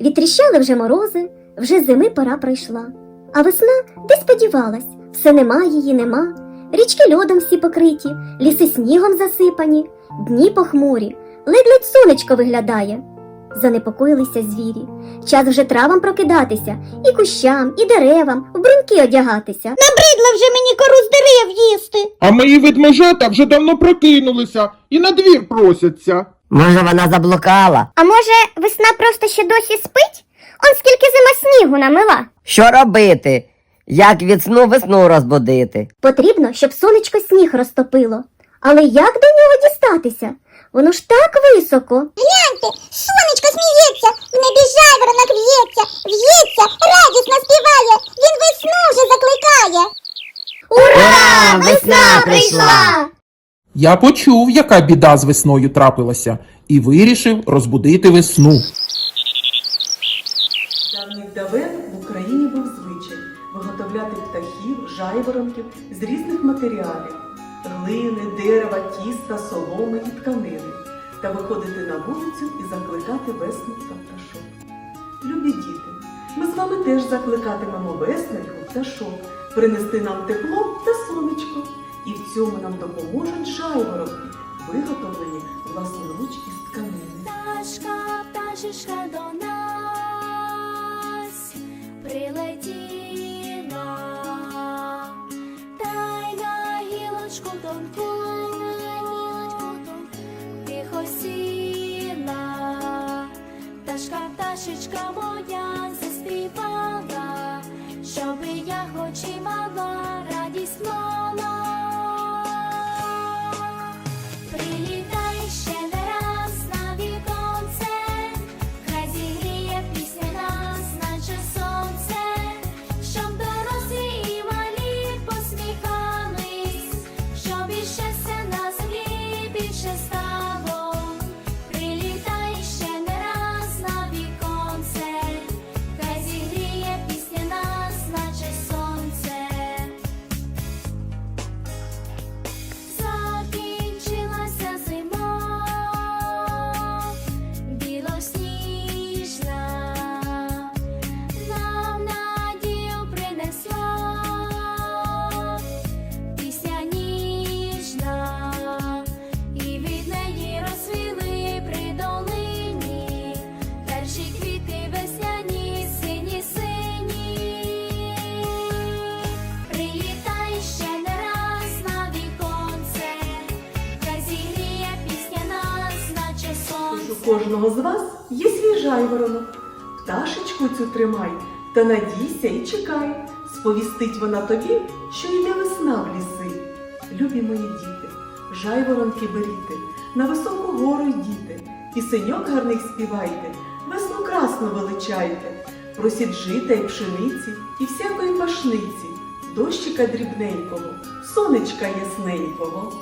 Відтріщали вже морози, вже зими пора пройшла. А весна десь подівалась, все нема її, нема. Річки льодом всі покриті, ліси снігом засипані, дні похмурі, ледь-ледь сонечко виглядає. Занепокоїлися звірі. Час вже травам прокидатися, і кущам, і деревам, в бруньки одягатися. Набридло вже мені кору з дерев їсти. А мої ведмежата вже давно прокинулися і на двір просяться. Може, вона заблукала? А може, весна просто ще досі спить? Он скільки зима снігу намила. Що робити? Як від сну весну розбудити? Потрібно, щоб сонечко сніг розтопило. Але як до нього дістатися? Воно ж так високо. Гляньте, сонечко сміється, в небі жайворонок в'ється, в'ється, радісно співає, він весну вже закликає. Ура! Весна прийшла! Я почув, яка біда з весною трапилася, і вирішив розбудити весну. Давніх давен в Україні був звичай виготовляти птахів, жайворонків з різних матеріалів глини, дерева, тіста, соломи і тканини та виходити на вулицю і закликати весну та пташок. Любі діти, ми з вами теж закликатимемо весненьку пташок принести нам тепло та сонечко. І в цьому нам допоможуть жайворонки, виготовлені власноруч із тканини. Пташка, пташечка до нас прилетіла, та й на гілочку тонку, тихо сіла, пташка, пташечка кожного з вас є свій жайворонок. Пташечку цю тримай та надійся і чекай. Сповістить вона тобі, що йде весна в ліси. Любі мої діти, жайворонки беріте, на високу гору йдіте, пісеньок гарних співайте, весну красну величайте, просіть й пшениці і всякої пашниці, дощика дрібненького, сонечка ясненького.